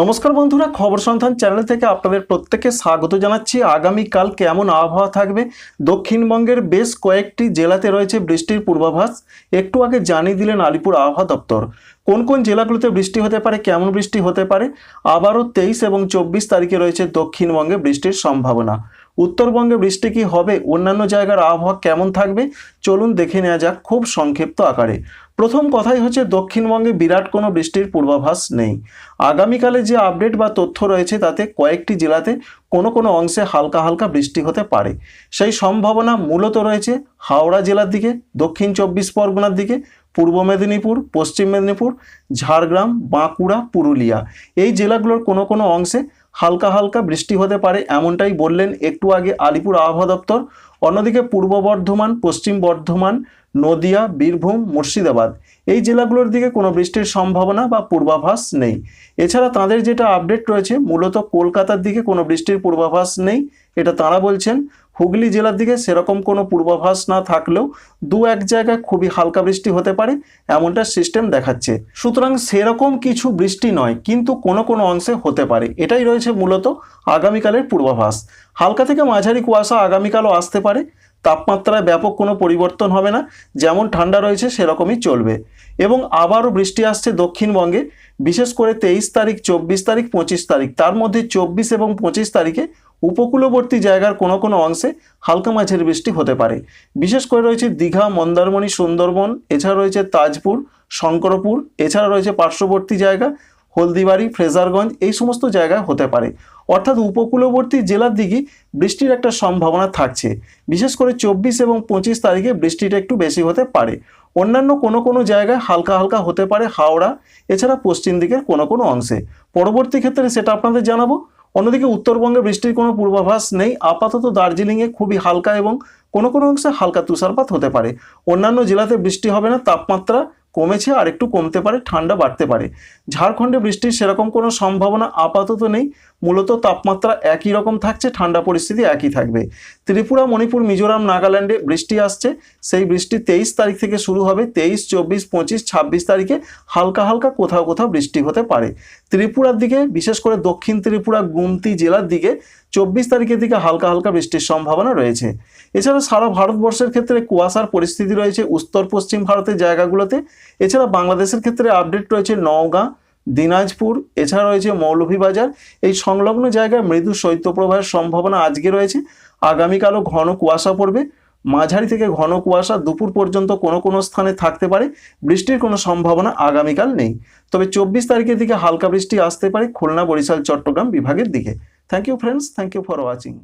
নমস্কার বন্ধুরা, খবর সন্ধান চ্যানেল থেকে আপনাদের প্রত্যেককে স্বাগত জানাচ্ছি। আগামীকাল কেমন আবহাওয়া থাকবে? দক্ষিণবঙ্গের বেশ কয়েকটি জেলাতে রয়েছে বৃষ্টির পূর্বাভাস। একটু আগে জানিয়ে দিলেন আলিপুর আবহাওয়া দপ্তর। কোন কোন জেলাগুলোতে বৃষ্টি হতে পারে, কেমন বৃষ্টি হতে পারে? আবারও তেইশ এবং চব্বিশ তারিখে রয়েছে দক্ষিণবঙ্গে বৃষ্টির সম্ভাবনা। উত্তরবঙ্গে বৃষ্টি কি হবে? অন্যান্য জায়গার আবহাওয়া কেমন থাকবে? চলুন দেখে নেওয়া যাক খুব সংক্ষিপ্ত আকারে। প্রথম কথাই হচ্ছে, দক্ষিণবঙ্গে বিরাট কোনো বৃষ্টির পূর্বাভাস নেই। আগামীকালে যে আপডেট বা তথ্য রয়েছে, তাতে কয়েকটি জেলাতে কোনো কোনো অংশে হালকা হালকা বৃষ্টি হতে পারে। সেই সম্ভাবনা মূলত রয়েছে হাওড়া জেলার দিকে, দক্ষিণ চব্বিশ পরগনার দিকে, পূর্ব মেদিনীপুর, পশ্চিম মেদিনীপুর, ঝাড়গ্রাম, বাঁকুড়া, পুরুলিয়া। এই জেলাগুলোর কোনো কোনো অংশে হালকা হালকা বৃষ্টি হতে পারে, এমনটাই বললেন একটু আগে আলিপুর আবহাওয়া দপ্তর। অন্যদিকে পূর্ব বর্ধমান, পশ্চিম বর্ধমান, নদিয়া, বীরভূম, মুর্শিদাবাদ, এই জেলাগুলোর দিকে কোনো বৃষ্টির সম্ভাবনা বা পূর্বাভাস নেই। এছাড়া তাদের যেটা আপডেট রয়েছে, মূলত কলকাতার দিকে কোনো বৃষ্টির পূর্বাভাস নেই, এটা তারা বলছেন। হুগলি জেলার দিকে সেরকম কোনো পূর্বাভাস না থাকলেও দু এক জায়গায় খুবই হালকা বৃষ্টি হতে পারে, এমনটা সিস্টেম দেখাচ্ছে। সুতরাং সেরকম কিছু বৃষ্টি নয়, কিন্তু কোনো কোনো অংশে হতে পারে। এটাই রয়েছে মূলত আগামীকালের পূর্বাভাস। হালকা থেকে মাঝারি কুয়াশা আগামীকালও আসতে পারে, তাপমাত্রায় ব্যাপক কোনো পরিবর্তন হবে না, যেমন ঠান্ডা রয়েছে সেরকমই চলবে। এবং আবারও বৃষ্টি আসছে দক্ষিণবঙ্গে, বিশেষ করে তেইশ তারিখ, চব্বিশ তারিখ, পঁচিশ তারিখ। তার মধ্যে চব্বিশ এবং পঁচিশ তারিখে উপকূলবর্তী জায়গার কোনো কোনো অংশে হালকা মাঝের বৃষ্টি হতে পারে। বিশেষ করে রয়েছে দীঘা, মন্দারমণি, সুন্দরবন, এছাড়া রয়েছে তাজপুর, শঙ্করপুর, এছাড়া রয়েছে পার্শ্ববর্তী জায়গা, হলদিবাড়ি, ফ্রেজারগঞ্জ, এই সমস্ত জায়গায় হতে পারে। অর্থাৎ উপকূলবর্তী জেলার দিকে বৃষ্টির একটা সম্ভাবনা থাকছে। বিশেষ করে চব্বিশ এবং পঁচিশ তারিখে বৃষ্টিটা একটু বেশি হতে পারে। অন্যান্য কোনো কোনো জায়গায় হালকা হালকা হতে পারে হাওড়া, এছাড়া পশ্চিম দিকের কোনো কোনো অংশে। পরবর্তী ক্ষেত্রে সেটা আপনাদের জানাব। অন্যদিকে উত্তরবঙ্গে বৃষ্টির কোনো পূর্বাভাস নেই। আপাতত দার্জিলিংয়ে খুবই হালকা এবং কোনো কোনো অংশে হালকা তুষারপাত হতে পারে। অন্যান্য জেলাতে বৃষ্টি হবে না, তাপমাত্রা কমেছে আর একটু কমতে পারে, ঠান্ডা বাড়তে পারে। ঝাড়খণ্ডে বৃষ্টির সেরকম কোনো সম্ভাবনা আপাতত নেই। মূলত তাপমাত্রা একই রকম থাকছে, ঠান্ডা পরিস্থিতি একই থাকবে। ত্রিপুরা, মণিপুর, মিজোরাম, নাগাল্যান্ডে বৃষ্টি আসছে। সেই বৃষ্টি তেইশ তারিখ থেকে শুরু হবে, তেইশ, চব্বিশ, পঁচিশ, ছাব্বিশ তারিখে হালকা হালকা কোথাও কোথাও বৃষ্টি হতে পারে। ত্রিপুরার দিকে, বিশেষ করে দক্ষিণ ত্রিপুরা, গুমতি জেলার দিকে চব্বিশ তারিখের দিকে হালকা হালকা বৃষ্টির সম্ভাবনা রয়েছে। এছাড়া সারা ভারতবর্ষের ক্ষেত্রে কুয়াশার পরিস্থিতি রয়েছে উত্তর পশ্চিম ভারতের জায়গাগুলোতে। এছাড়া বাংলাদেশের ক্ষেত্রে আপডেট রয়েছে নওগাঁ দিনাজপুর, এছাড়া রয়েছে মৌলভীবাজার। এই সংলগ্ন জায়গায় মৃদু শৈত্যপ্রবাহের সম্ভাবনা আজকে রয়েছে। আগামীকালও ঘন কুয়াশা পড়বে। মাঝারি থেকে ঘন কুয়াশা দুপুর পর্যন্ত কোনো কোনো স্থানে থাকতে পারে। বৃষ্টির কোনো সম্ভাবনা আগামীকাল নেই। তবে চব্বিশ তারিখের দিকে হালকা বৃষ্টি আসতে পারে। খুলনা, বরিশাল, চট্টগ্রাম বিভাগের দিকে। Thank you friends thank you for watching